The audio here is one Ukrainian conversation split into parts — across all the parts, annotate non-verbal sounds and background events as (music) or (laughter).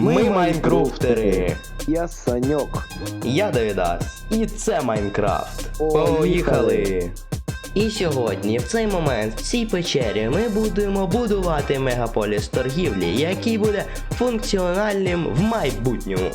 Ми Майнкрафтери. Я Саньок. Я Давідас. І це Майнкрафт. Поїхали. Поїхали! І сьогодні, в цей момент, в цій печері, ми будемо будувати мегаполіс торгівлі, який буде функціональним в майбутньому.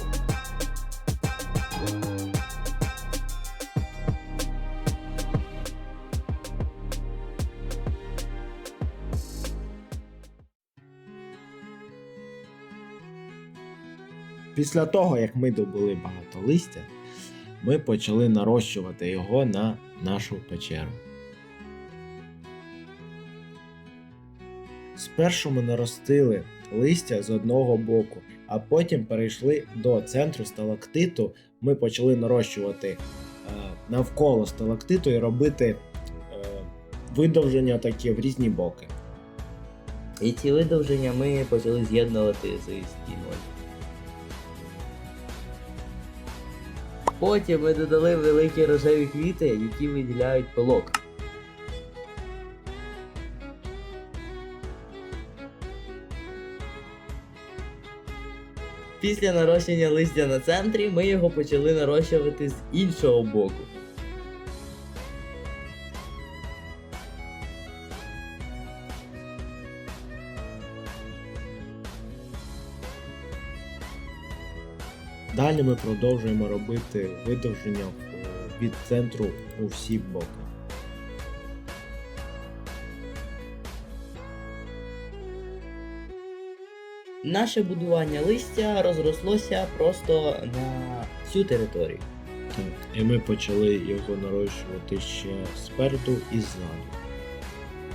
Після того, як ми добули багато листя, ми почали нарощувати його на нашу печеру. Спершу ми наростили листя з одного боку, а потім перейшли до центру сталактиту. Ми почали нарощувати е, навколо сталактиту і робити е, видовження такі в різні боки. І ці видовження ми почали з'єднувати з стіною. Потім ми додали великі рожеві квіти, які виділяють пилок. Після нарощення листя на центрі ми його почали нарощувати з іншого боку. Далі ми продовжуємо робити видовження від центру у всі боки. Наше будування листя розрослося просто на всю територію. Так, і ми почали його нарощувати ще спереду і ззаду.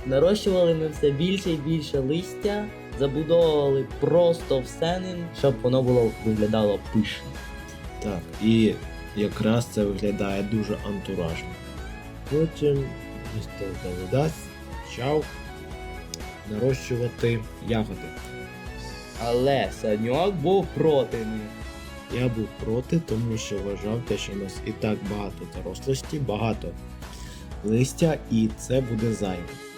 Нарощували ми все більше і більше листя, забудовували просто все ним, щоб воно було виглядало пишно. Так, і якраз це виглядає дуже антуражно. Потім містер Давидас почав нарощувати ягоди. Але Саньок був проти них. Я був проти, тому що вважав те, що у нас і так багато зарослості, багато листя, і це буде зайве.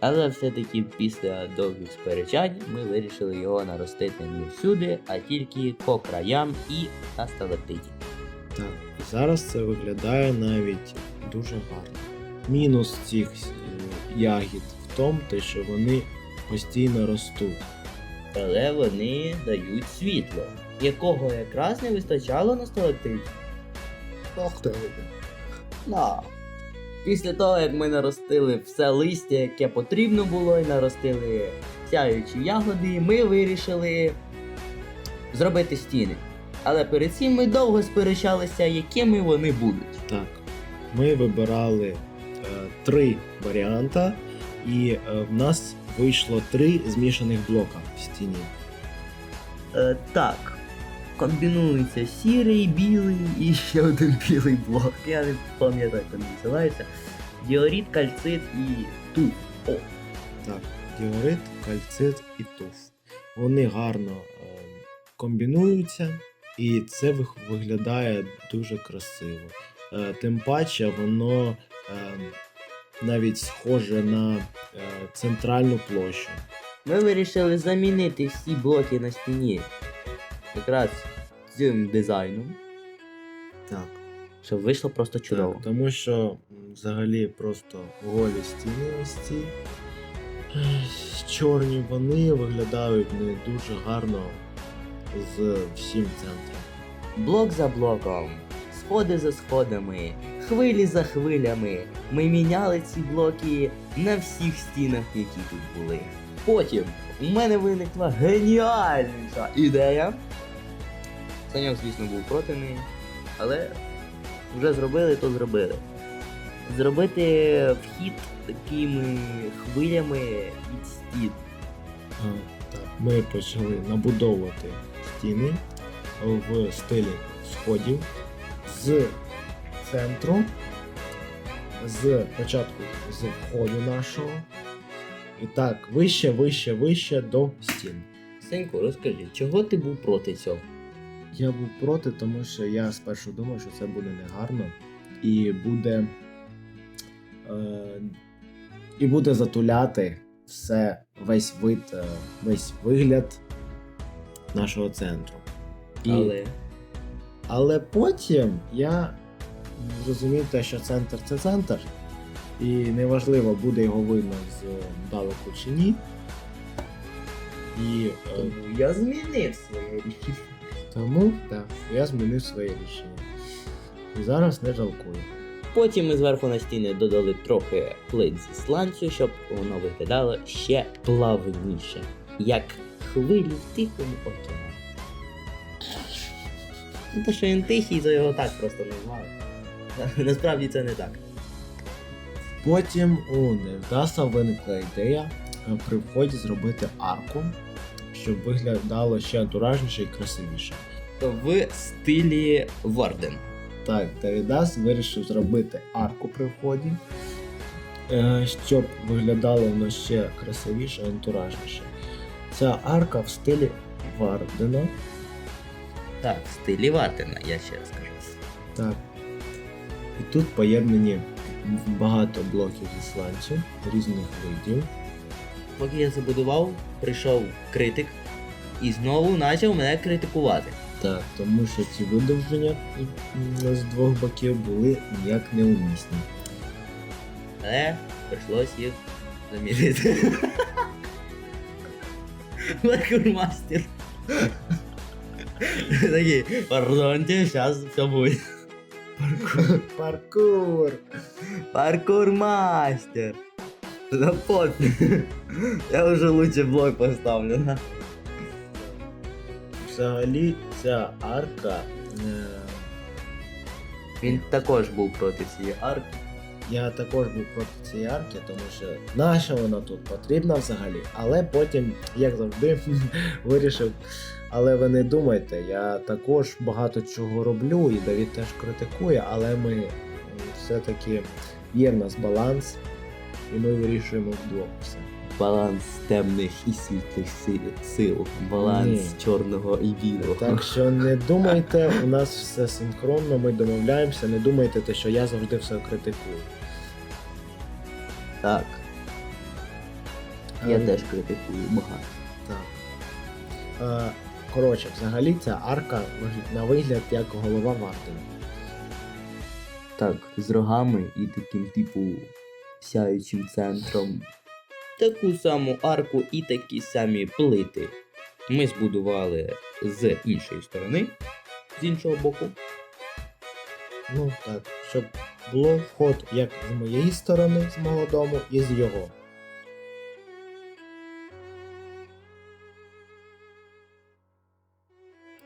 Але все-таки після довгих сперечань ми вирішили його наростити не всюди, а тільки по краям і на сталактиті. Так, зараз це виглядає навіть дуже гарно. Мінус цих е, ягід в тому, що вони постійно ростуть. Але вони дають світло, якого якраз не вистачало на сталактиті. Ох ти. На. Після того, як ми наростили все листя, яке потрібно було, і наростили сяючі ягоди, ми вирішили зробити стіни. Але перед цим ми довго сперечалися, якими вони будуть. Так, ми вибирали е, три варіанти, і е, в нас вийшло три змішаних блока в стіні. Е, так, комбінується сірий, білий і ще один білий блок. Я не пам'ятаю, як він називається. Діорит, кальцит і туф. О, Так, діорит, кальцит і туф. Вони гарно е, комбінуються, і це виглядає дуже красиво. Е, тим паче воно е, навіть схоже на е, центральну площу. Ми вирішили замінити всі блоки на стіні якраз цим дизайном, Так. щоб вийшло просто чудово. Так, тому що м, взагалі просто голі стіни ось ці чорні, вони виглядають не дуже гарно з всім центром. Блок за блоком, сходи за сходами, хвилі за хвилями. Ми міняли ці блоки на всіх стінах, які тут були. Потім у мене виникла геніальніша ідея. Саньок, звісно, був проти неї, але вже зробили, то зробили. Зробити вхід такими хвилями від стін. А, так, ми почали набудовувати стіни в стилі сходів з центру, з початку з входу нашого. І так, вище, вище, вище до стін. Сенько, розкажи, чого ти був проти цього? Я був проти, тому що я спершу думав, що це буде негарно і буде. Е, і буде затуляти все, весь вид, е, весь вигляд нашого центру. І, Але але потім я зрозумів те, що центр це центр, і неважливо, буде його видно з далеку чи ні. І е, тому я змінив своє рішення. тому так, я змінив своє рішення. І зараз не жалкую. Потім ми зверху на стіни додали трохи плит зі сланцю, щоб воно виглядало ще плавніше, як хвилі в тихому океані. Ну, то, що він тихий, то його так просто назвали. Насправді це не так. Потім у Невдаса виникла ідея е, при вході зробити арку, щоб виглядало ще антуражніше і красивіше. В стилі Варден. Так, Давідас вирішив зробити арку при вході, е, щоб виглядало воно ще красивіше і антуражніше. Ця арка в стилі Вардена. Так, в стилі Вардена, я ще раз кажу. Так. І тут поєднані багато блоків зі сланцю різних видів. Поки я забудував, прийшов критик і знову почав мене критикувати. Так, тому що ці видовження з двох боків були ніяк неумісні. Але прийшлось їх замірити. Паркурмастер. (laughs) Такий, пардонте, зараз все буде. (laughs) Паркур! Паркур! Паркурмастер. Да пофіг. (laughs) Я вже лучше блок поставлю. на. Взагалі ця арка. Е, Він також був проти цієї арки. я також був проти цієї арки, тому що наша вона тут потрібна взагалі. Але потім, як завжди, (laughs) вирішив. Але ви не думайте, я також багато чого роблю, і Давід теж критикує, але ми все-таки є в нас баланс, і ми вирішуємо вдвох все. Баланс темних і світлих сил. Баланс Ні. чорного і білого. Так що не думайте, у нас все синхронно, ми домовляємося, не думайте, те, що я завжди все критикую. Так, я Е, теж критикую багато. Так. Е, коротше, взагалі ця арка на вигляд як голова Вардена. Так, з рогами і таким, типу, сяючим центром. Таку саму арку і такі самі плити. Ми збудували з іншої сторони, з іншого боку. Ну так, щоб було вход як з моєї сторони, з мого дому, і з його.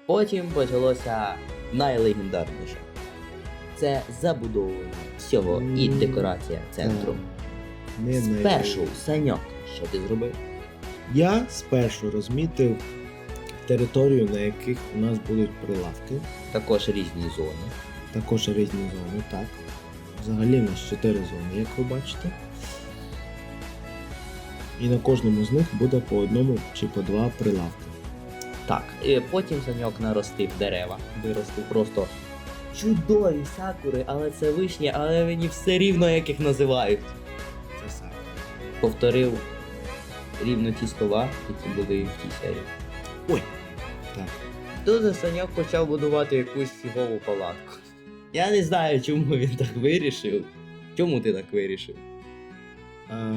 Потім почалося найлегендарніше. Це забудовування всього і декорація центру. Не Спершу, Саньок, що ти зробив? Я спершу розмітив територію, на яких у нас будуть прилавки. Також різні зони. Також різні зони, так. Взагалі у нас 4 зони, як ви бачите. І на кожному з них буде по одному чи по два прилавки. Так, і потім Саньок наростив дерева. Виростив просто чудові сакури, але це вишні, але мені все рівно як їх називають. Це саме. Повторив рівно ті слова, які були в тій серії. Ой. Так. Тут Саньок почав будувати якусь фігову палатку. Я не знаю, чому він так вирішив. Чому ти так вирішив? Е,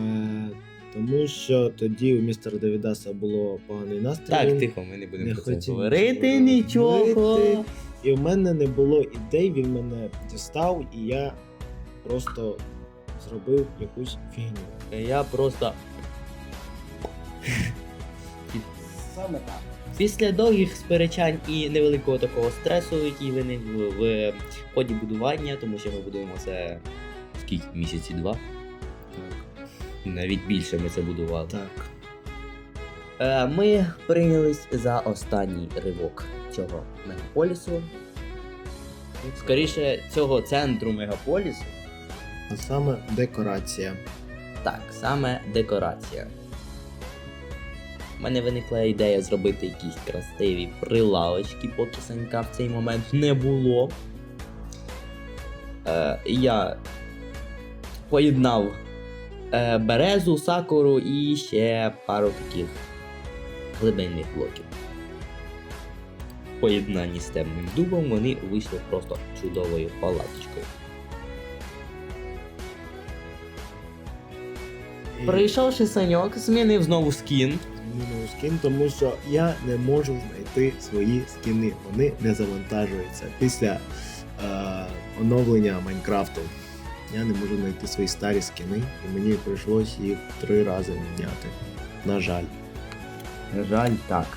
тому що тоді у містера Давідаса було поганий настрій. Так, тихо, ми не будемо не про це говорити нічого. І в мене не було ідей, він мене дістав, і я просто зробив якусь фігню. Я просто Саме так. Після довгих сперечань і невеликого такого стресу, який виник в, в ході будування, тому що ми будуємо це скільки місяці два. Навіть більше ми це будували. Так. Е, ми прийнялись за останній ривок цього мегаполісу. Скоріше, цього центру мегаполісу. А саме декорація. Так, саме декорація. У мене виникла ідея зробити якісь красиві прилавочки, поки Санька в цей момент не було. Е, я поєднав е, березу, сакуру і ще пару таких глибинних блоків. в поєднанні з темним дубом вони вийшли просто чудовою палаточкою. Прийшовши саньок, змінив знову скін. змінив скін, тому що я не можу знайти свої скіни. Вони не завантажуються після е, оновлення Майнкрафту. Я не можу знайти свої старі скіни, і мені прийшлось їх три рази міняти. На жаль. На Жаль, так.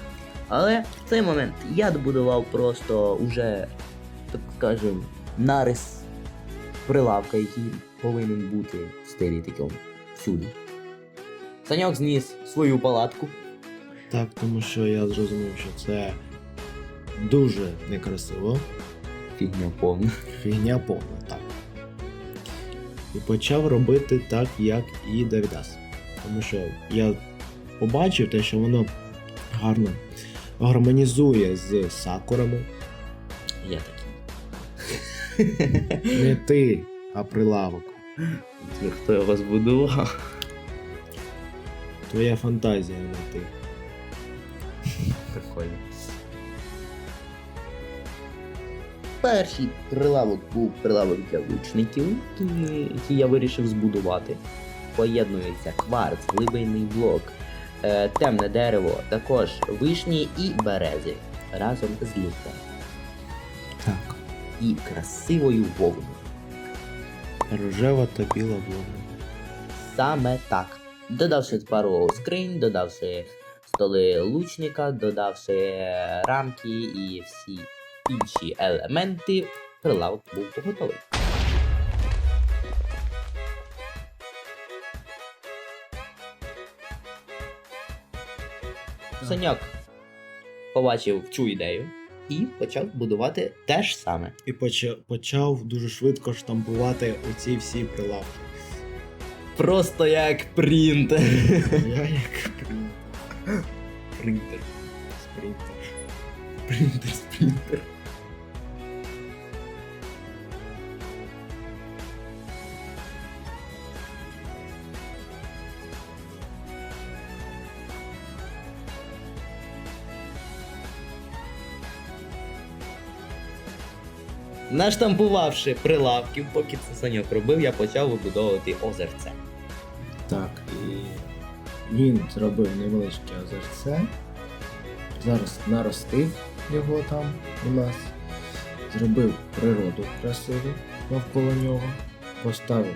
Але в цей момент я добудував просто уже, так скажем, нарис прилавка, який повинен бути в стилі такому всюди. Саньок зніс свою палатку. Так, тому що я зрозумів, що це дуже некрасиво. Фігня повна. Фігня повна, так. І почав робити так, як і Давідас. Тому що я побачив те, що воно гарно гармонізує з сакурами. Я такий. (laughs) Не ти, а прилавок. Хто його збудував? Твоя фантазія, не ти. Прикольно. Перший прилавок був прилавок для лучників, який, я вирішив збудувати. Поєднується кварц, глибинний блок, е, темне дерево, також вишні і берези разом з ліфтом Так. і красивою вовною. Рожева та біла вовна. Саме так. Додавши пару скринь, додавши столи лучника, додавши рамки і всі інші елементи, прилавок був готовий. Саньок побачив цю ідею і почав будувати те ж саме. І почав, дуже швидко штампувати оці всі прилавки. Просто як принтер. Я як принтер. Принтер. Спринтер. Принтер, спринтер. Наштампувавши прилавків, поки це Саньок робив, я почав вибудовувати озерце. Так, і він зробив невеличке озерце. Зараз наростив його там у нас. Зробив природу красиву навколо нього. Поставив,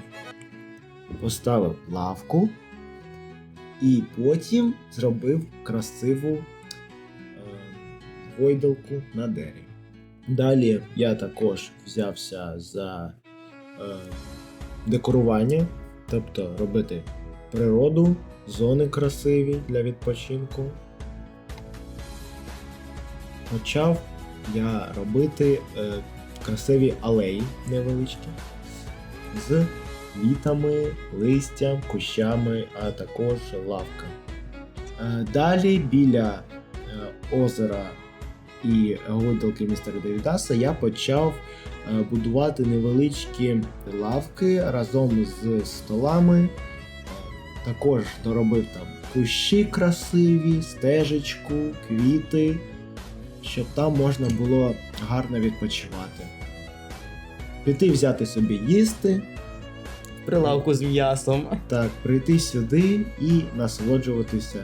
поставив лавку. І потім зробив красиву е, гойдалку на дереві. Далі я також взявся за е, декорування, тобто робити природу, зони красиві для відпочинку. Почав я робити е, красиві алеї невеличкі з квітами, листям, кущами, а також лавка. Е, далі біля е, озера і гойдалки містера Девідаса я почав е, будувати невеличкі лавки разом з столами. Е, Також доробив там кущі красиві, стежечку, квіти, щоб там можна було гарно відпочивати. Піти взяти собі їсти, Прилавку з м'ясом. так, прийти сюди і насолоджуватися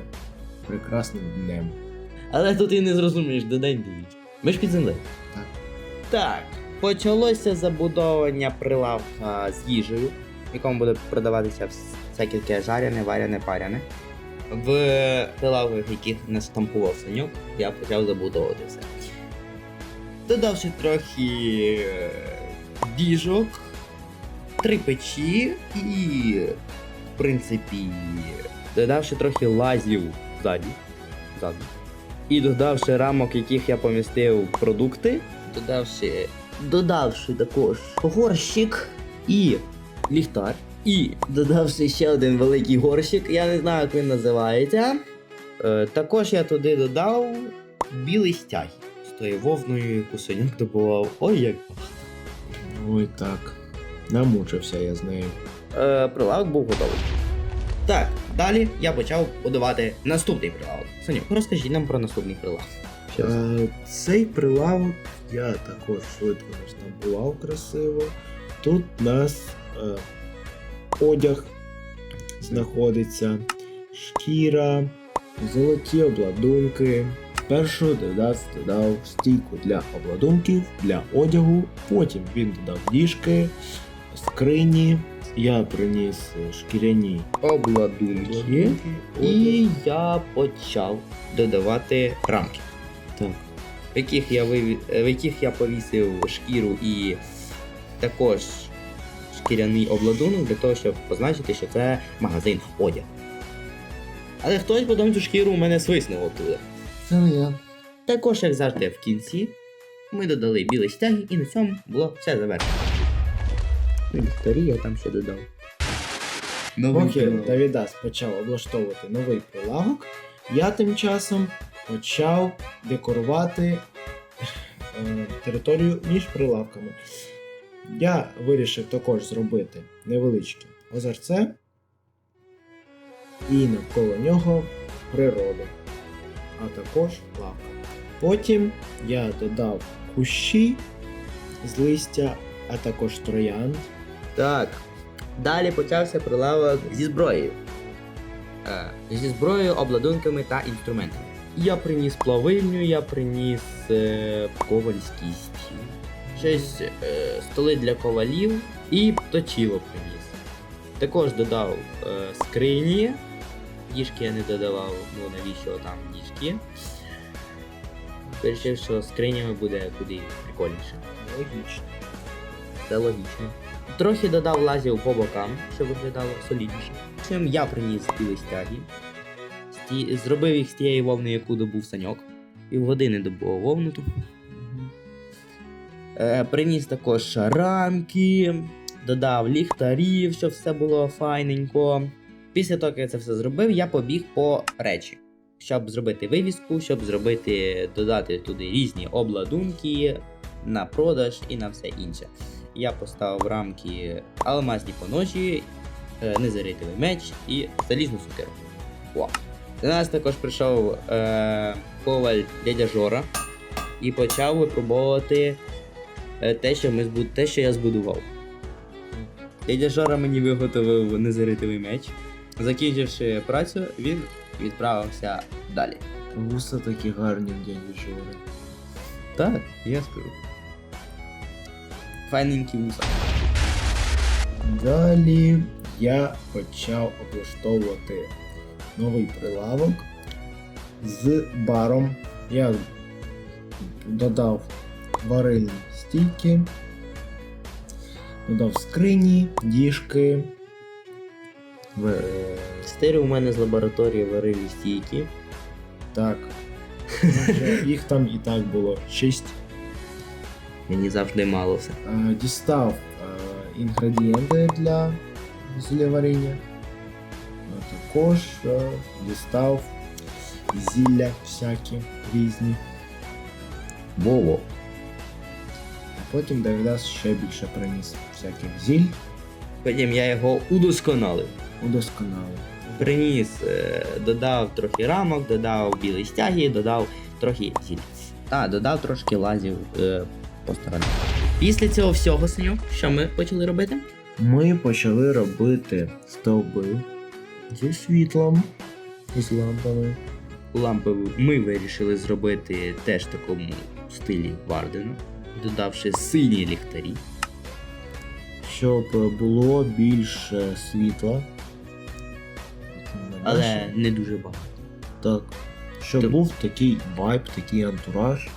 прекрасним днем. Але тут і не зрозумієш, де день де. Ми ж під землею. Так. Так. Почалося забудовування прилавка з їжею, в якому буде продаватися всяке таке жарене, варене, паряне. В прилавках, яких не штампував санюк, я почав забудовувати все. Додавши трохи е, діжок, три печі і, в принципі, додавши трохи лазів ззаді. ззаду. І додавши рамок, яких я помістив продукти, додавши, додавши також горщик і ліхтар. І додавши ще один великий горщик, я не знаю, як він називається. Е, також я туди додав білий стяг з тою вовною, яку Сонюк добував. Ой, як Ой так. Намучився я з нею. е, прилавок був готовий. Так, далі я почав будувати наступний прилавок. Сонюк, розкажіть нам про наступний прилавок. Е, Цей прилавок я також швидко наштампував красиво. Тут у нас е, одяг знаходиться, шкіра, золоті обладунки. Спершу додав, додав стійку для обладунків, для одягу, потім він додав ліжки, скрині. Я приніс е, шкіряні Обладунки. І я почав додавати рамки, так. в яких я, виві... в яких я повісив шкіру і також шкіряний обладунок для того, щоб позначити, що це магазин одяг. Але хтось потім цю шкіру у мене свиснув оттуда. Це не я. Також, як завжди, в кінці ми додали білий стяги і на цьому було все завершено. Ліхтарі я там ще додав. Поки Давідас почав облаштовувати новий прилавок, я тим часом почав декорувати е, територію між прилавками. Я вирішив також зробити невеличке озерце і навколо нього природу, а також лавка. Потім я додав кущі з листя, а також троянд. Так. Далі почався прилавок зі зброєю. Е, зі зброєю, обладунками та інструментами. Я приніс плавильню, я приніс е, ковальський стіл. Щось е, столи для ковалів і точило приніс. Також додав е, скрині. Діжки я не додавав, ну навіщо там діжки. Вирішив, що скринями буде куди прикольніше. Логічно. Це логічно. Трохи додав лазів по бокам, щоб виглядало солідніше. Чим я приніс білі стяги. Сті... Зробив їх з тієї вовни, яку добув саньок. Півгодини добув вовну. Е, приніс також рамки, додав ліхтарів, щоб все було файненько. Після того, як я це все зробив, я побіг по речі. Щоб зробити вивіску, щоб зробити, додати туди різні обладунки на продаж і на все інше. Я поставив рамки алмазні поножі, е, незаритовий меч і залізну сукеру. Вау. До нас також прийшов е, коваль дядя Жора і почав випробовувати е, те, що ми збуд... те, що я збудував. Дядя Жора мені виготовив незаритовий меч. Закінчивши працю, він відправився далі. Вуса такі гарні в дяді Жори. Так, я скажу. Файненькі вуса. Далі я почав облаштовувати новий прилавок з баром. Я додав варильні стійки, додав скрині, діжки. в- е, у мене з лабораторії варили стійки. Так. Їх там і так було 6. Мені завжди мало все. Е, Дістав е, інгредієнти для зілля А також е, дістав зілля всякі різні. Вово. А потім Давідас ще більше приніс всяких зіль Потім я його удосконалив. удосконалив. Приніс, е, додав трохи рамок, додав білі стяги, додав трохи зіль. А, додав трошки лазів по сторонам. Після цього всього, Саню, що ми почали робити? Ми почали робити стовби зі світлом, з лампами. Лампи ми вирішили зробити теж в такому стилі Вардену, додавши сині ліхтарі. щоб було більше світла. Але не дуже багато. Так. Щоб Тоб- був такий вайб, такий антураж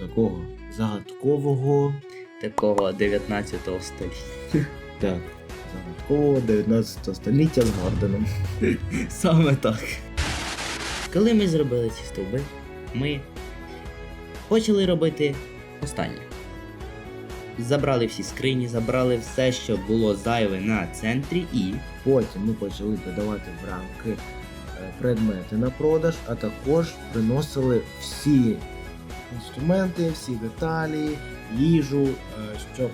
такого загадкового, Такого 19 століття. (laughs) так, загадкового 19 століття з Гарденом. (laughs) Саме так. Коли ми зробили ці стовби, ми почали робити останнє. Забрали всі скрині, забрали все, що було зайве на центрі, і Потім ми почали додавати в рамки е, предмети на продаж, а також приносили всі інструменти, всі деталі, їжу, е, щоб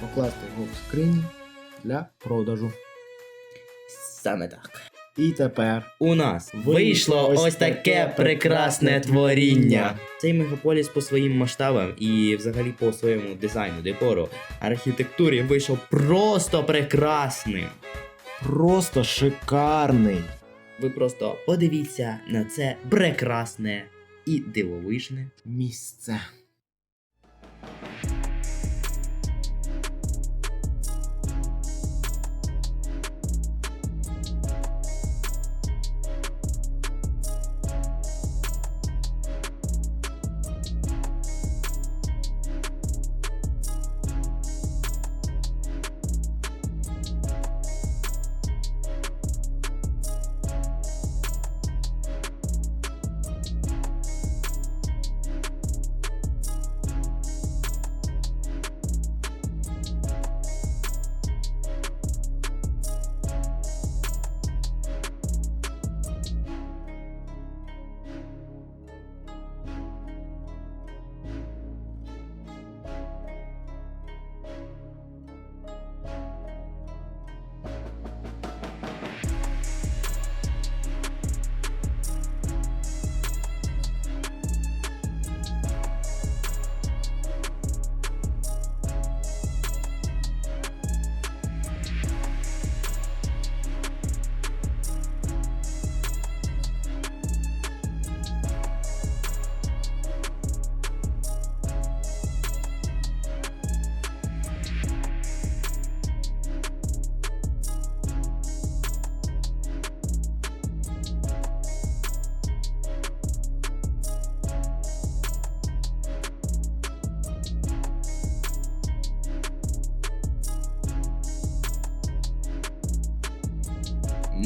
покласти його в скрині для продажу. саме так. І тепер У нас вийшло ось таке прекрасне творіння. Цей мегаполіс по своїм масштабам і взагалі по своєму дизайну, декору, архітектурі вийшов просто прекрасним. просто шикарний. Ви просто подивіться на це прекрасне і дивовижне. Місце.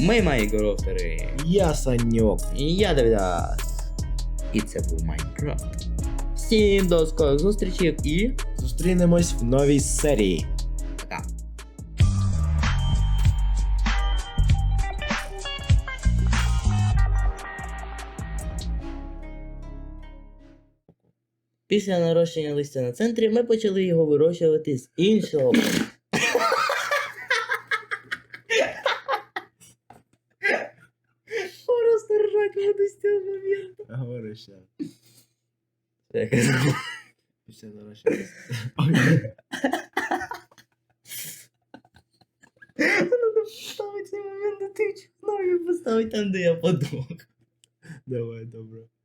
Ми майгрофери. Я Саньок. І я Давідас. І це був Майнкрафт. Всім до скорих зустрічей і Зустрінемось в новій серії. пока. Після нарощення листя на центрі ми почали його вирощувати з іншого. Просто ржать буду з цього моменту. Говори ще. Я казав. Після нарощення. Надо поставити цей момент на ти знову поставити там, де я подох. Давай, добре.